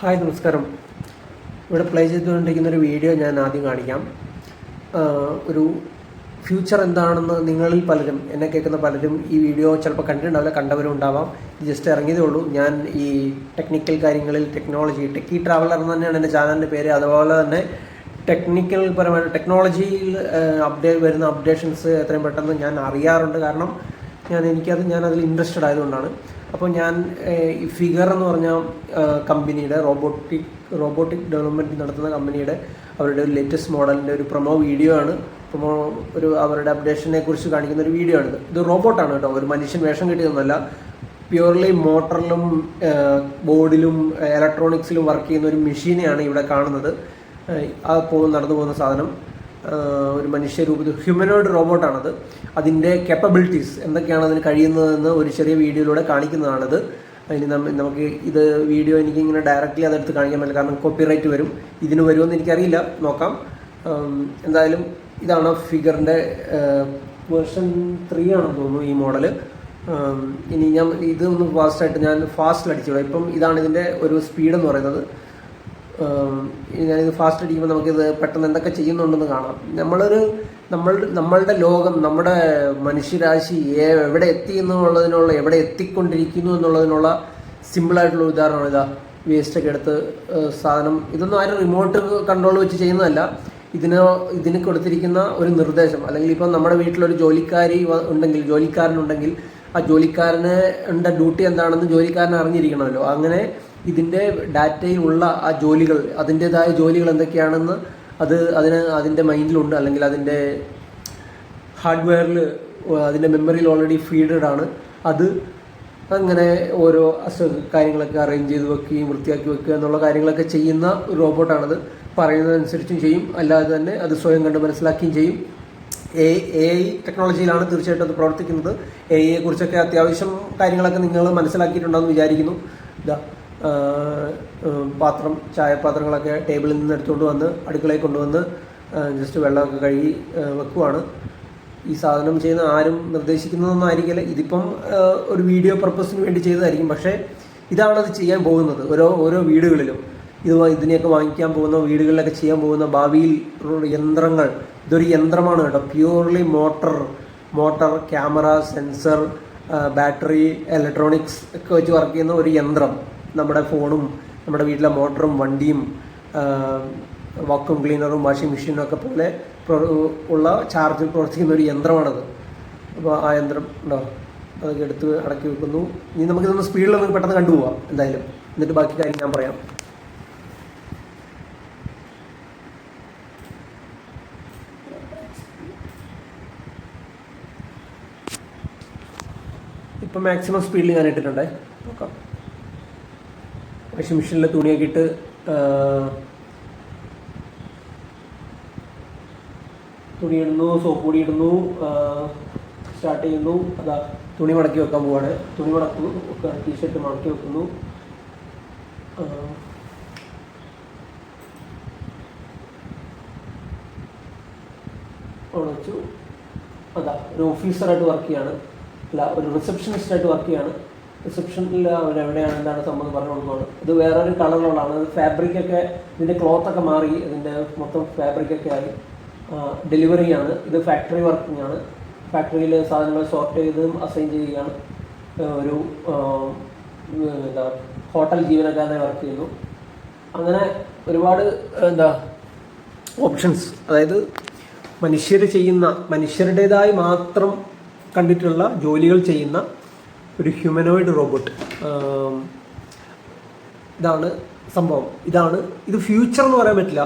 Hi നമസ്കാരം. ഇവിടെ play ചെയ്തുകൊണ്ടിരിക്കുന്ന ഒരു വീഡിയോ ഞാൻ ആദ്യം കാണിക്കാം. ഒരു ഫ്യൂച്ചർ എന്താണെന്ന് നിങ്ങളിൽ പലരും എന്നെ കേൾക്കുന്ന പലരും ഈ വീഡിയോ ചിലപ്പോൾ കണ്ടിട്ടുണ്ടാവില്ല കണ്ടവരും ഉണ്ടാവാം. ജസ്റ്റ് ഇറങ്ങിയതേ ഉള്ളൂ. ഞാൻ ഈ ടെക്നിക്കൽ കാര്യങ്ങളിൽ ടെക്നോളജി ടെക്കി ട്രാവലർ എന്ന് തന്നെയാണ് എന്റെ ചാനലിന്റെ പേര്. അതുപോലെ തന്നെ ടെക്നിക്കൽ പരമായ ടെക്നോളജിയിൽ അപ്ഡേറ്റ് വരുന്ന അപ്ഡേഷൻസ് എത്രയും പെട്ടെന്ന് ഞാൻ അറിയാറുണ്ട്. കാരണം ഞാൻ എനിക്കത് ഞാൻ അതിൽ ഇൻട്രസ്റ്റഡ് ആയതുകൊണ്ടാണ്. അപ്പോൾ ഞാൻ ഈ ഫിഗർ എന്ന് പറഞ്ഞ കമ്പനിയുടെ റോബോട്ടിക് റോബോട്ടിക് ഡെവലപ്മെന്റ് നടത്തുന്ന കമ്പനിയുടെ അവരുടെ ഒരു ലേറ്റസ്റ്റ് മോഡലിന്റെ ഒരു പ്രൊമോ വീഡിയോ ആണ്. പ്രൊമോ ഒരു അവരുടെ അപ്ഡേഷനെ കുറിച്ച് കാണിക്കുന്ന ഒരു വീഡിയോ ആണ് ഇത് റോബോട്ടാണ് കേട്ടോ. ഒരു മനുഷ്യൻ വേഷം കിട്ടിയതൊന്നുമല്ല. പ്യുവർലി മോട്ടറിലും ബോർഡിലും ഇലക്ട്രോണിക്സിലും വർക്ക് ചെയ്യുന്ന ഒരു മെഷീനെയാണ് ഇവിടെ കാണുന്നത്. ആ പോകുന്ന നടന്നു പോകുന്ന സാധനം. ഒരു മനുഷ്യരൂപത്തിൽ ഹ്യൂമനോയിഡ് റോബോട്ടാണത് അതിന്റെ കേപ്പബിലിറ്റീസ് എന്തൊക്കെയാണ് അതിന് കഴിയുന്നതെന്ന് ഒരു ചെറിയ വീഡിയോയിലൂടെ കാണിക്കുന്നതാണത്. ഇനി നമുക്ക് ഇത് വീഡിയോ എനിക്ക് ഇങ്ങനെ ഡയറക്റ്റ്ലി അതെടുത്ത് കാണിക്കാൻ പറ്റില്ല കാരണം കോപ്പിറൈറ്റ് വരും. ഇതിന് വരുമെന്ന് എനിക്കറിയില്ല. നോക്കാം. എന്തായാലും ഇതാണ് ഫിഗറിന്റെ വേർഷൻ ത്രീ ആണെന്ന് തോന്നുന്നു ഈ മോഡൽ ഇനി ഞാൻ ഇതൊന്ന് ഫാസ്റ്റായിട്ട് ഞാൻ ഫാസ്റ്റിൽ അടിച്ചു ഇപ്പം ഇതാണ് ഇതിന്റെ ഒരു സ്പീഡ് എന്ന് പറയുന്നത്. ഞാനിത് ഫാസ്റ്റ് അടിക്കുമ്പോൾ നമുക്കിത് പെട്ടെന്ന് എന്തൊക്കെ ചെയ്യുന്നുണ്ടെന്ന് കാണാം. നമ്മളൊരു നമ്മൾ നമ്മളുടെ ലോകം നമ്മുടെ മനുഷ്യരാശി എവിടെ എത്തി എന്നുള്ളതിനുള്ള എവിടെ എത്തിക്കൊണ്ടിരിക്കുന്നു എന്നുള്ളതിനുള്ള സിമ്പിളായിട്ടുള്ള ഉദാഹരണമാണ് ഇതാ വേസ്റ്റ് ഒക്കെ എടുത്ത് സാധനം ഇതൊന്നും ആരും റിമോട്ട് കൺട്രോൾ വെച്ച് ചെയ്യുന്നതല്ല. ഇതിന് ഇതിന് കൊടുത്തിരിക്കുന്ന ഒരു നിർദ്ദേശം. അല്ലെങ്കിൽ ഇപ്പം നമ്മുടെ വീട്ടിലൊരു ജോലിക്കാരി ഉണ്ടെങ്കിൽ ജോലിക്കാരനുണ്ടെങ്കിൽ ആ ജോലിക്കാരന് ഉണ്ട ഡ്യൂട്ടി എന്താണെന്ന് ജോലിക്കാരൻ അറിഞ്ഞിരിക്കണമല്ലോ. അങ്ങനെ ഇതിന്റെ ഡാറ്റയിൽ ഉള്ള ആ ജോലികൾ അതിന്റെതായ ജോലികൾ എന്തൊക്കെയാണെന്ന് അത് അതിന് അതിന്റെ മൈൻഡിലുണ്ട്. അല്ലെങ്കിൽ അതിന്റെ ഹാർഡ്വെയറിൽ അതിന്റെ മെമ്മറിയിൽ ഓൾറെഡി ഫീഡഡ് ആണ്. അത് അങ്ങനെ ഓരോ കാര്യങ്ങളൊക്കെ അറേഞ്ച് ചെയ്ത് വെക്കുകയും വൃത്തിയാക്കി വെക്കുക എന്നുള്ള കാര്യങ്ങളൊക്കെ ചെയ്യുന്ന ഒരു റോബോട്ടാണത് പറയുന്നതനുസരിച്ചും ചെയ്യും. അല്ലാതെ തന്നെ അത് സ്വയം കണ്ട് മനസ്സിലാക്കുകയും ചെയ്യും. എ ഐ ടെക്നോളജിയിലാണ് തീർച്ചയായിട്ടും അത് പ്രവർത്തിക്കുന്നത്. എ ഐയെ കുറിച്ചൊക്കെ അത്യാവശ്യം കാര്യങ്ങളൊക്കെ നിങ്ങൾ മനസ്സിലാക്കിയിട്ടുണ്ടെന്ന് വിചാരിക്കുന്നു. ഇതാ പാത്രം ചായപാത്രങ്ങളൊക്കെ ടേബിളിൽ നിന്ന് എടുത്തുകൊണ്ട് വന്ന് അടുക്കളയിൽ കൊണ്ടുവന്ന് ജസ്റ്റ് വെള്ളമൊക്കെ കഴുകി വെക്കുവാണ്. ഈ സാധനം ചെയ്യുന്ന ആരും നിർദ്ദേശിക്കുന്നതൊന്നും ആയിരിക്കില്ല. ഇതിപ്പം ഒരു വീഡിയോ പർപ്പസിന് വേണ്ടി ചെയ്തതായിരിക്കും. പക്ഷേ ഇതാണ് അത് ചെയ്യാൻ പോകുന്നത്. ഓരോ ഓരോ വീടുകളിലും ഇത് ഇതിനെയൊക്കെ വാങ്ങിക്കാൻ പോകുന്ന വീടുകളിലൊക്കെ ചെയ്യാൻ പോകുന്ന ഭാവിയിൽ യന്ത്രങ്ങൾ. ഇതൊരു യന്ത്രമാണ് കേട്ടോ. Purely motor motor camera sensor battery electronics ഒക്കെ വെച്ച് വർക്ക് ചെയ്യുന്ന ഒരു യന്ത്രം. നമ്മുടെ ഫോണും നമ്മുടെ വീട്ടിലെ മോട്ടറും വണ്ടിയും വാക്വം ക്ലീനറും വാഷിംഗ് മെഷീനും ഒക്കെ പോലെ ഉള്ള ചാർജിൽ പ്രവർത്തിക്കുന്ന ഒരു യന്ത്രമാണത്. അപ്പോൾ ആ യന്ത്രം ഉണ്ടോ? അതൊക്കെ എടുത്ത് അടക്കി വെക്കുന്നു. ഇനി നമുക്കിതൊന്ന് സ്പീഡിൽ നമുക്ക് പെട്ടെന്ന് കണ്ടുപോവാം എന്തായാലും. എന്നിട്ട് ബാക്കി കാര്യം ഞാൻ പറയാം. ഇപ്പം മാക്സിമം സ്പീഡിൽ ഞാൻ ഇട്ടിട്ടുണ്ടേ. നോക്കാം. വാഷിംഗ് മെഷീനിൽ തുണിയൊക്കെ ഇട്ട് തുണി ഇടുന്നു സോപ്പ് പൊടി ഇടുന്നു സ്റ്റാർട്ട് ചെയ്യുന്നു. അതാ തുണി മടക്കി വെക്കാൻ പോവാണ്. തുണി മടക്കുന്നു ടീഷർട്ട് മടക്കി വെക്കുന്നു. അവിടെ വെച്ചു. അതാ ഒരു ഓഫീസറായിട്ട് വർക്ക് ചെയ്യാണ്. അല്ല ഒരു റിസപ്ഷനിസ്റ്റായിട്ട് വർക്ക് ചെയ്യാണ്. റിസപ്ഷനിൽ അവരെവിടെയാണ് എന്താണ് സംഭവം പറഞ്ഞു കൊടുക്കുന്നത് ഇത് വേറൊരു കളറുകളാണ് അത് ഫാബ്രിക്കൊക്കെ ഇതിന്റെ ക്ലോത്തൊക്കെ മാറി ഇതിന്റെ മൊത്തം ഫാബ്രിക്കൊക്കെ ആയി. ഡെലിവറി ആണ്. ഇത് ഫാക്ടറി വർക്കിംഗ് ആണ്. ഫാക്ടറിയിൽ സാധനങ്ങൾ സോർട്ട് ചെയ്ത് അസൈൻ ചെയ്യുകയാണ്. ഒരു എന്താ ഹോട്ടൽ ജീവനക്കാരനെ വർക്ക് ചെയ്യുന്നു. അങ്ങനെ ഒരുപാട് എന്താ ഓപ്ഷൻസ് അതായത് മനുഷ്യർ ചെയ്യുന്ന മനുഷ്യരുടേതായി മാത്രം കണ്ടിട്ടുള്ള ജോലികൾ ചെയ്യുന്ന ഒരു ഹ്യൂമനോയിഡ് റോബോട്ട് ഇതാണ് സംഭവം. ഇതാണ് ഇത് ഫ്യൂച്ചർ എന്ന് പറയാൻ പറ്റില്ല.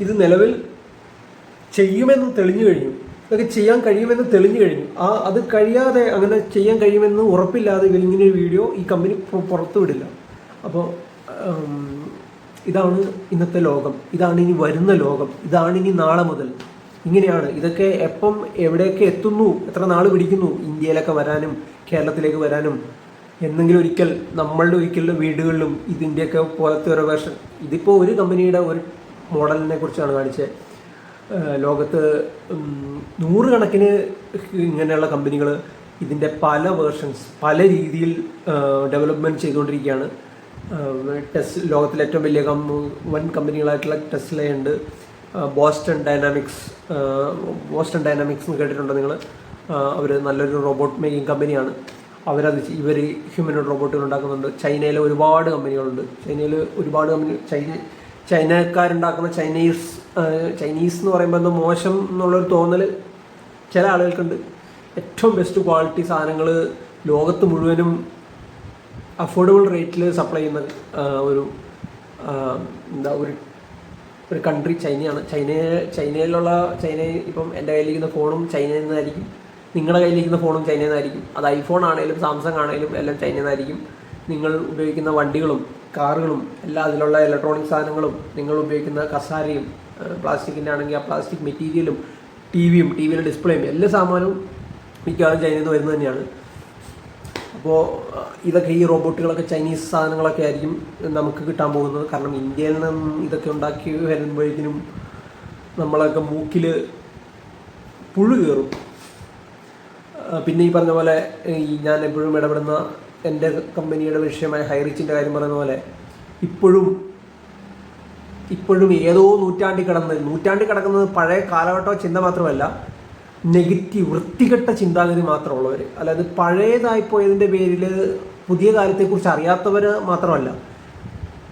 ഇത് നിലവിൽ ചെയ്യുമെന്ന് തെളിഞ്ഞു കഴിഞ്ഞു. ഇതൊക്കെ ചെയ്യാൻ കഴിയുമെന്ന് തെളിഞ്ഞു കഴിഞ്ഞു. ആ അത് കഴിയാതെ അങ്ങനെ ചെയ്യാൻ കഴിയുമെന്ന് ഉറപ്പില്ലാതെ ഇതിലിങ്ങനെ ഒരു വീഡിയോ ഈ കമ്പനി പുറത്തു വിടില്ല. അപ്പോൾ ഇതാണ് ഇന്നത്തെ ലോകം. ഇതാണ് ഇനി വരുന്ന ലോകം. ഇതാണ് ഇനി നാളെ മുതൽ. ഇങ്ങനെയാണ്. ഇതൊക്കെ എപ്പം എവിടെയൊക്കെ എത്തുന്നു? എത്ര നാൾ പിടിക്കുന്നു ഇന്ത്യയിലൊക്കെ വരാനും കേരളത്തിലേക്ക് വരാനും? എന്നെങ്കിലും ഒരിക്കൽ നമ്മളുടെ ഒരിക്കലുള്ള വീടുകളിലും ഇതിന്റെയൊക്കെ പോലത്തെ ഒരു വേർഷൻ ഇതിപ്പോൾ ഒരു കമ്പനിയുടെ ഒരു മോഡലിനെ കുറിച്ചാണ് കാണിച്ചത്. ലോകത്ത് നൂറുകണക്കിന് ഇങ്ങനെയുള്ള കമ്പനികൾ ഇതിന്റെ പല വേർഷൻസ് പല രീതിയിൽ ഡെവലപ്മെന്റ് ചെയ്തുകൊണ്ടിരിക്കുകയാണ്. ടെസ്റ്റ് ലോകത്തിലെ ഏറ്റവും വലിയ വൻ കമ്പനികളായിട്ടുള്ള ടെസ്ലയുണ്ട്. ബോസ്റ്റൺ ഡൈനാമിക്സ് ബോസ്റ്റൺ ഡൈനാമിക്സ് എന്ന് കേട്ടിട്ടുണ്ടോ നിങ്ങൾ? അവർ നല്ലൊരു റോബോട്ട് മേക്കിംഗ് കമ്പനിയാണ് അവരത് ഇവർ ഹ്യൂമനോഡ് റോബോട്ടുകൾ ഉണ്ടാക്കുന്നുണ്ട്. ചൈനയിലെ ഒരുപാട് കമ്പനികളുണ്ട്. ചൈനയിൽ ഒരുപാട് കമ്പനി ചൈന ചൈനക്കാരുണ്ടാക്കുന്ന ചൈനീസ് ചൈനീസ് എന്ന് പറയുമ്പോൾ എന്തോ മോശം എന്നുള്ളൊരു തോന്നൽ ചില ആളുകൾക്കുണ്ട്. ഏറ്റവും ബെസ്റ്റ് ക്വാളിറ്റി സാധനങ്ങൾ ലോകത്ത് മുഴുവനും അഫോർഡബിൾ റേറ്റിൽ സപ്ലൈ ചെയ്യുന്ന ഒരു എന്താ ഒരു ഒരു കൺട്രി ചൈനയാണ്. ചൈന ചൈനയിലുള്ള ചൈന ഇപ്പം എന്റെ കയ്യിലിരിക്കുന്ന ഫോണും ചൈനയിൽ നിന്നായിരിക്കും. നിങ്ങളുടെ കയ്യിലിരിക്കുന്ന ഫോണും ചൈനയിൽ നിന്നായിരിക്കും. അത് ഐഫോൺ ആണെങ്കിലും സാംസങ് ആണെങ്കിലും എല്ലാം ചൈനയിൽ നിന്നായിരിക്കും. നിങ്ങൾ ഉപയോഗിക്കുന്ന വണ്ടികളും കാറുകളും എല്ലാ അതിലുള്ള ഇലക്ട്രോണിക് സാധനങ്ങളും നിങ്ങൾ ഉപയോഗിക്കുന്ന കസാരയും പ്ലാസ്റ്റിക്കിന്റെ ആണെങ്കിൽ ആ പ്ലാസ്റ്റിക് മെറ്റീരിയലും ടി വിയും ടി വിയിലെ ഡിസ്പ്ലേയും എല്ലാ സാമാനവും മിക്കവാറും ചൈനയിൽ നിന്ന് വരുന്നത് തന്നെയാണ്. അപ്പോൾ ഇതൊക്കെ ഈ റോബോട്ടുകളൊക്കെ ചൈനീസ് സാധനങ്ങളൊക്കെ ആയിരിക്കും നമുക്ക് കിട്ടാൻ പോകുന്നത്. കാരണം ഇന്ത്യയിൽ നിന്നും ഇതൊക്കെ ഉണ്ടാക്കി വരുമ്പോഴേക്കിനും നമ്മളൊക്കെ മൂക്കിൽ പുഴു കയറും. പിന്നെ ഈ പറഞ്ഞ പോലെ ഈ ഞാൻ എപ്പോഴും ഇടപെടുന്ന എന്റെ കമ്പനിയുടെ വിഷയമായ ഹൈറിച്ചിന്റെ കാര്യം പറയുന്ന പോലെ ഇപ്പോഴും ഇപ്പോഴും ഏതോ നൂറ്റാണ്ടി കിടന്ന് നൂറ്റാണ്ടിൽ കിടക്കുന്നത് പഴയ കാലഘട്ട ചിന്ത മാത്രമല്ല നെഗറ്റീവ് വൃത്തികെട്ട ചിന്താഗതി മാത്രമുള്ളവർ അല്ലാതെ പഴയതായിപ്പോയതിന്റെ പേരിൽ പുതിയ കാലത്തെക്കുറിച്ച് അറിയാത്തവർ മാത്രമല്ല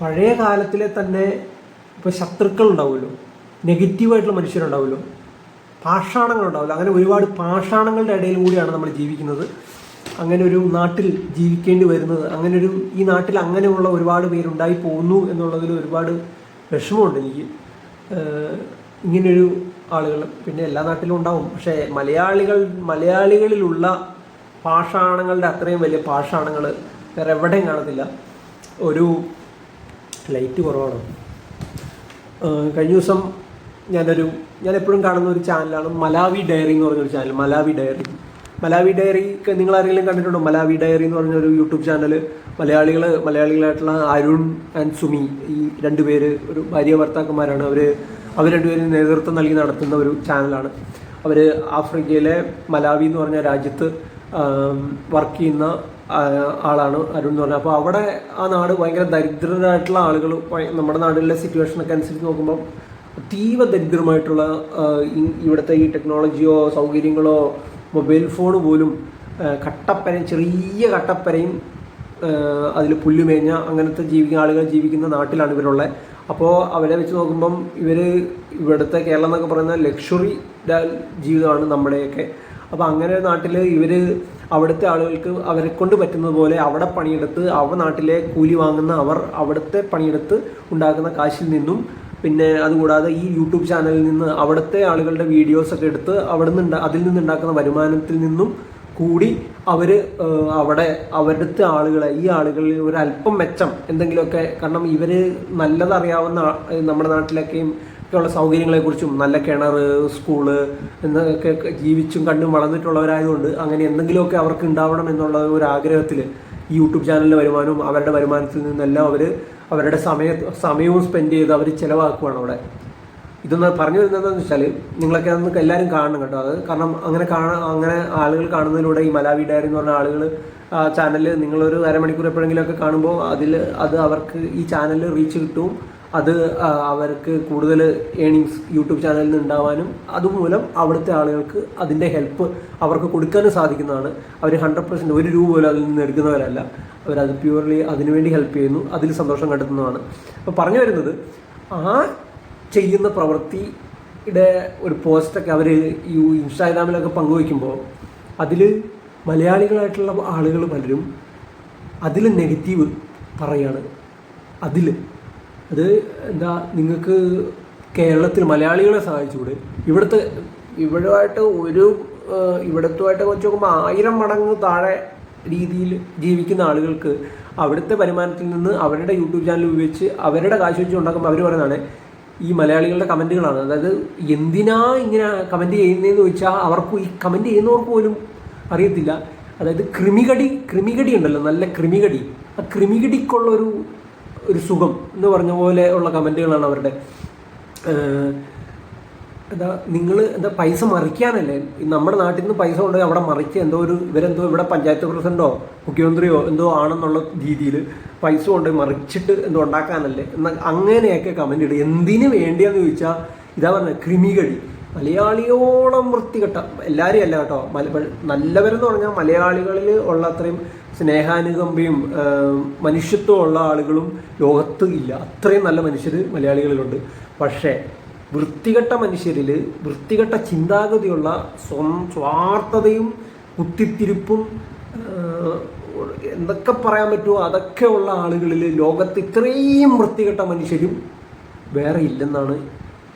പഴയ കാലത്തിലെ തന്നെ ഇപ്പോൾ ശത്രുക്കൾ ഉണ്ടാവുമല്ലോ നെഗറ്റീവായിട്ടുള്ള മനുഷ്യരുണ്ടാവുമല്ലോ പാഷാണങ്ങൾ ഉണ്ടാവില്ല അങ്ങനെ ഒരുപാട് പാഷാണങ്ങളുടെ ഇടയിൽ കൂടിയാണ് നമ്മൾ ജീവിക്കുന്നത്. അങ്ങനെ ഒരു നാട്ടിൽ ജീവിക്കേണ്ടി വരുന്നത് അങ്ങനെ ഒരു ഈ നാട്ടിൽ അങ്ങനെയുള്ള ഒരുപാട് പേരുണ്ടായി പോകുന്നു എന്നുള്ളതിൽ ഒരുപാട് വിഷമമുണ്ട് എനിക്ക്. ഇങ്ങനെയൊരു ആളുകൾ പിന്നെ എല്ലാ നാട്ടിലും ഉണ്ടാവും. പക്ഷേ മലയാളികൾ മലയാളികളിലുള്ള പാഷാണങ്ങളുടെ അത്രയും വലിയ പാഷാണങ്ങൾ വേറെ എവിടെയും കാണത്തില്ല. ഒരു ലൈറ്റ് കുറവാണ്. കഴിഞ്ഞ ദിവസം ഞാനൊരു ഞാൻ എപ്പോഴും കാണുന്ന ഒരു ചാനലാണ് മലാവി ഡയറി എന്ന് പറഞ്ഞൊരു channel Malawi diary. Malawi diary നിങ്ങൾ ആരെങ്കിലും കണ്ടിട്ടുണ്ടോ? മലാവി ഡയറി എന്ന് പറഞ്ഞൊരു യൂട്യൂബ് ചാനൽ. മലയാളികൾ മലയാളികളായിട്ടുള്ള അരുൺ ആൻഡ് സുമി ഈ രണ്ട് പേര് ഒരു ഭാര്യ ഭർത്താക്കന്മാരാണ്. അവർ അവർ രണ്ടുപേരും നേതൃത്വം നൽകി നടത്തുന്ന ഒരു ചാനലാണ്. അവർ ആഫ്രിക്കയിലെ മലാവി എന്ന് പറഞ്ഞ രാജ്യത്ത് വർക്ക് ചെയ്യുന്ന ആളാണ് അരുൺ എന്ന് പറഞ്ഞത് അപ്പോൾ അവിടെ ആ നാട് ഭയങ്കര ദരിദ്രരായിട്ടുള്ള ആളുകൾ നമ്മുടെ നാട്ടിലെ സിറ്റുവേഷനൊക്കെ അനുസരിച്ച് നോക്കുമ്പോൾ അതീവ ദരിദ്രമായിട്ടുള്ള ഇവിടുത്തെ ഈ ടെക്നോളജിയോ സൗകര്യങ്ങളോ മൊബൈൽ ഫോൺ പോലും കട്ടപ്പനയും ചെറിയ കട്ടപ്പനയും അതിൽ പുല്ലുമേഞ്ഞ അങ്ങനത്തെ ജീവിക്കുന്ന ആളുകൾ ജീവിക്കുന്ന നാട്ടിലാണ് ഇവരുള്ളത് അപ്പോൾ അവരെ വെച്ച് നോക്കുമ്പം ഇവർ ഇവിടുത്തെ കേരളം എന്നൊക്കെ പറയുന്ന ലക്ഷറി ജീവിതമാണ് നമ്മുടെയൊക്കെ. അപ്പോൾ അങ്ങനെ നാട്ടിൽ ഇവർ അവിടുത്തെ ആളുകൾക്ക് അവരെ കൊണ്ട് പറ്റുന്നത് പോലെ അവിടെ പണിയെടുത്ത് അവ നാട്ടിലെ കൂലി വാങ്ങുന്ന അവർ അവിടുത്തെ പണിയെടുത്ത് ഉണ്ടാക്കുന്ന കാശിൽ നിന്നും പിന്നെ അതുകൂടാതെ ഈ യൂട്യൂബ് ചാനലിൽ നിന്ന് അവിടുത്തെ ആളുകളുടെ വീഡിയോസൊക്കെ എടുത്ത് അവിടെ നിന്ന് അതിൽ നിന്നുണ്ടാക്കുന്ന വരുമാനത്തിൽ നിന്നും കൂടി അവർ അവിടെ അവരുടെ ആളുകളെ ഈ ആളുകളിൽ ഒരു അല്പം മെച്ചം എന്തെങ്കിലുമൊക്കെ കാരണം ഇവർ നല്ലതറിയാവുന്ന നമ്മുടെ നാട്ടിലൊക്കെയും ഒക്കെയുള്ള സൗകര്യങ്ങളെക്കുറിച്ചും നല്ല കിണർ സ്കൂൾ എന്നൊക്കെ ജീവിച്ചും കണ്ടും വളർന്നിട്ടുള്ളവരായതുകൊണ്ട് അങ്ങനെ എന്തെങ്കിലുമൊക്കെ അവർക്ക് ഉണ്ടാവണം എന്നുള്ള ഒരു ആഗ്രഹത്തിൽ ഈ യൂട്യൂബ് ചാനലിന്റെ വരുമാനവും അവരുടെ വരുമാനത്തിൽ നിന്നെല്ലാം അവർ അവരുടെ സമയ സമയവും സ്പെൻഡ് ചെയ്ത് അവർ ചിലവാക്കുവാണ് അവിടെ. ഇതൊന്ന് പറഞ്ഞു വരുന്നത് എന്താണെന്ന് വെച്ചാൽ നിങ്ങളൊക്കെ അന്ന് എല്ലാവരും കാണണം കേട്ടോ. അത് കാരണം അങ്ങനെ കാണാൻ അങ്ങനെ ആളുകൾ കാണുന്നതിലൂടെ ഈ മലാവി ഡയറി എന്ന് പറഞ്ഞ ആളുകൾ ആ ചാനലിൽ നിങ്ങളൊരു അരമണിക്കൂർ എപ്പോഴെങ്കിലുമൊക്കെ കാണുമ്പോൾ അതിൽ അത് അവർക്ക് ഈ ചാനലിൽ റീച്ച് കിട്ടും. അത് അവർക്ക് കൂടുതൽ ഏണിങ്സ് യൂട്യൂബ് ചാനലിൽ നിന്ന് ഉണ്ടാവാനും അതുമൂലം അവിടുത്തെ ആളുകൾക്ക് അതിന്റെ ഹെൽപ്പ് അവർക്ക് കൊടുക്കാനും സാധിക്കുന്നതാണ്. അവർ ഹൺഡ്രഡ് പെർസെന്റ് ഒരു രൂപ പോലും അതിൽ നിന്ന് എടുക്കുന്നവരല്ല. അവരത് പ്യൂർലി അതിനുവേണ്ടി ഹെൽപ്പ് ചെയ്യുന്നു അതിൽ സന്തോഷം കണ്ടെത്തുന്നതാണ്. അപ്പോൾ പറഞ്ഞു വരുന്നത് ആ ചെയ്യുന്ന പ്രവൃത്തിയുടെ ഒരു പോസ്റ്റൊക്കെ അവർ ഈ ഇൻസ്റ്റാഗ്രാമിലൊക്കെ പങ്കുവയ്ക്കുമ്പോൾ അതിൽ മലയാളികളായിട്ടുള്ള ആളുകൾ പലരും അതിൽ നെഗറ്റീവ് പറയാണ്. അതിൽ അത് എന്താ നിങ്ങൾക്ക് കേരളത്തിൽ മലയാളികളെ സഹായിച്ചുകൂടെ? ഇവിടുത്തെ ഇവിടുമായിട്ട് ഒരു ഇവിടത്തുമായിട്ട് വെച്ച് നോക്കുമ്പോൾ ആയിരം മടങ്ങ് താഴെ രീതിയിൽ ജീവിക്കുന്ന ആളുകൾക്ക് അവിടുത്തെ വരുമാനത്തിൽ നിന്ന് അവരുടെ യൂട്യൂബ് ചാനൽ ഉപയോഗിച്ച് അവരുടെ കാശ് വെച്ച് ഉണ്ടാക്കുമ്പോൾ അവർ പറയുന്നതാണ് ഈ മലയാളികളുടെ കമന്റുകളാണ് അതായത് എന്തിനാ ഇങ്ങനെ കമന്റ് ചെയ്യുന്നതെന്ന് ചോദിച്ചാൽ അവർക്ക് ഈ കമന്റ് ചെയ്യുന്നവർക്ക് പോലും അറിയത്തില്ല. അതായത് ക്രിമികടി ക്രിമികടി ഉണ്ടല്ലോ നല്ല ക്രിമികടി ആ ക്രിമികടിക്കുള്ളൊരു ഒരു സുഖം എന്ന് പറഞ്ഞ പോലെ ഉള്ള കമന്റുകളാണ് അവരുടെ. എന്താ നിങ്ങൾ എന്താ പൈസ മറിക്കാനല്ലേ? നമ്മുടെ നാട്ടിൽ നിന്ന് പൈസ കൊണ്ടുപോയി അവിടെ മറിച്ച് എന്തോ ഒരു ഇവരെന്തോ ഇവിടെ പഞ്ചായത്ത് പ്രസിഡന്റോ മുഖ്യമന്ത്രിയോ എന്തോ ആണെന്നുള്ള രീതിയിൽ പൈസ കൊണ്ട് മറിച്ചിട്ട് എന്തോ ഉണ്ടാക്കാനല്ലേ? എന്നാൽ അങ്ങനെയൊക്കെ കമന്റ് ഇടും എന്തിനു വേണ്ടിയാന്ന് ചോദിച്ചാൽ ഇതാ പറഞ്ഞത് ക്രിമികടി മലയാളിയോളം വൃത്തികെട്ട എല്ലാവരും അല്ല കേട്ടോ നല്ലവരെന്ന് പറഞ്ഞാൽ മലയാളികളിൽ ഉള്ള അത്രയും സ്നേഹാനുകമ്പയും മനുഷ്യത്വം ഉള്ള ആളുകളും ലോകത്ത് ഇല്ല. അത്രയും നല്ല മനുഷ്യർ മലയാളികളിലുണ്ട്. പക്ഷേ വൃത്തികെട്ട മനുഷ്യരിൽ വൃത്തികെട്ട ചിന്താഗതിയുള്ള സ്വം സ്വാർത്ഥതയും കുത്തിത്തിരിപ്പും എന്തൊക്കെ പറയാൻ പറ്റുമോ അതൊക്കെ ഉള്ള ആളുകളിൽ ലോകത്ത് ഇത്രയും വൃത്തികെട്ട മനുഷ്യരും വേറെ ഇല്ലെന്നാണ്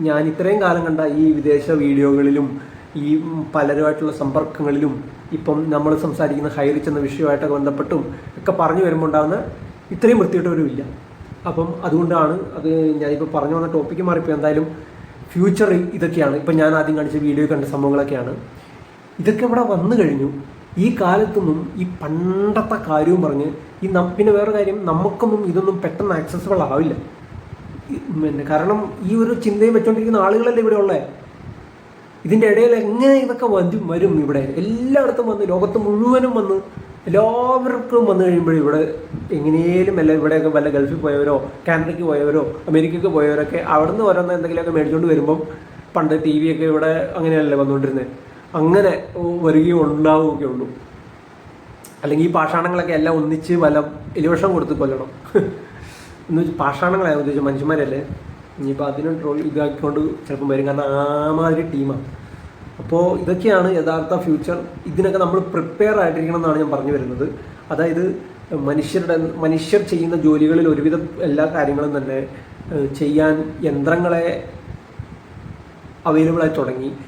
ഞാൻ ഇത്രയും കാലം കണ്ട ഈ വിദേശ വീഡിയോകളിലും ഈ പലരുമായിട്ടുള്ള സമ്പർക്കങ്ങളിലും ഇപ്പം നമ്മൾ സംസാരിക്കുന്ന ഹൈറിച്ച് എന്ന വിഷയമായിട്ടൊക്കെ ബന്ധപ്പെട്ടും ഒക്കെ പറഞ്ഞു വരുമ്പോൾ ഉണ്ടാകുന്ന ഇത്രയും വൃത്തികെട്ടവരും ഇല്ല. അപ്പം അതുകൊണ്ടാണ് അത് ഞാനിപ്പോൾ പറഞ്ഞു വന്ന ടോപ്പിക്ക് മാറിപ്പോൾ എന്തായാലും ഫ്യൂച്ചർ ഇതൊക്കെയാണ്. ഇപ്പം ഞാൻ ആദ്യം കാണിച്ച വീഡിയോ കണ്ട സംഭവങ്ങളൊക്കെയാണ്. ഇതൊക്കെ ഇവിടെ വന്നു കഴിഞ്ഞു. ഈ കാലത്തൊന്നും ഈ പണ്ടത്തെ കാര്യവും പറഞ്ഞ് ഈ പിന്നെ വേറെ കാര്യം നമുക്കൊന്നും ഇതൊന്നും പെട്ടെന്ന് ആക്സസിബിൾ ആവില്ല. പിന്നെ കാരണം ഈ ഒരു ചിന്തയും വെച്ചുകൊണ്ടിരിക്കുന്ന ആളുകളല്ലേ ഇവിടെ ഉള്ളത് ഇതിന്റെ ഇടയിൽ എങ്ങനെ ഇതൊക്കെ വരും വരും ഇവിടെ? എല്ലായിടത്തും വന്ന് ലോകത്ത് മുഴുവനും വന്ന് എല്ലാവർക്കും വന്നു കഴിയുമ്പോൾ ഇവിടെ എങ്ങനെയും അല്ല ഇവിടെയൊക്കെ വല്ല ഗൾഫിൽ പോയവരോ കാനഡയ്ക്ക് പോയവരോ അമേരിക്കയ്ക്ക് പോയവരൊക്കെ അവിടെ നിന്ന് ഓരോന്ന് എന്തെങ്കിലുമൊക്കെ മേടിച്ചുകൊണ്ട് വരുമ്പം പണ്ട് ടി വി ഒക്കെ ഇവിടെ അങ്ങനെയല്ലേ വന്നുകൊണ്ടിരുന്നത് അങ്ങനെ വരികയും ഉണ്ടാവുകയൊക്കെ ഉള്ളൂ. അല്ലെങ്കിൽ ഈ പാഷാണങ്ങളൊക്കെ എല്ലാം ഒന്നിച്ച് വല്ല എലിവേഷം കൊടുത്ത് കൊല്ലണം. എന്ന് വെച്ചാൽ പാഷാണങ്ങളായ ഉദ്ദേശിച്ച മനുഷ്യന്മാരല്ലേ? ഇനിയിപ്പോൾ അതിനും ട്രോൾ ഇതാക്കിക്കൊണ്ട് ചിലപ്പം വരും. കാരണം ആമാതിരി ടീമാണ് അപ്പോൾ ഇതൊക്കെയാണ് യഥാർത്ഥ ഫ്യൂച്ചർ ഇതിനൊക്കെ നമ്മൾ പ്രിപ്പയർ ആയിട്ടിരിക്കണം എന്നാണ് ഞാൻ പറഞ്ഞു വരുന്നത്. അതായത് മനുഷ്യരുടെ മനുഷ്യർ ചെയ്യുന്ന ജോലികളിൽ ഒരുവിധം എല്ലാ കാര്യങ്ങളും തന്നെ ചെയ്യാൻ യന്ത്രങ്ങളെ അവൈലബിളായി തുടങ്ങി.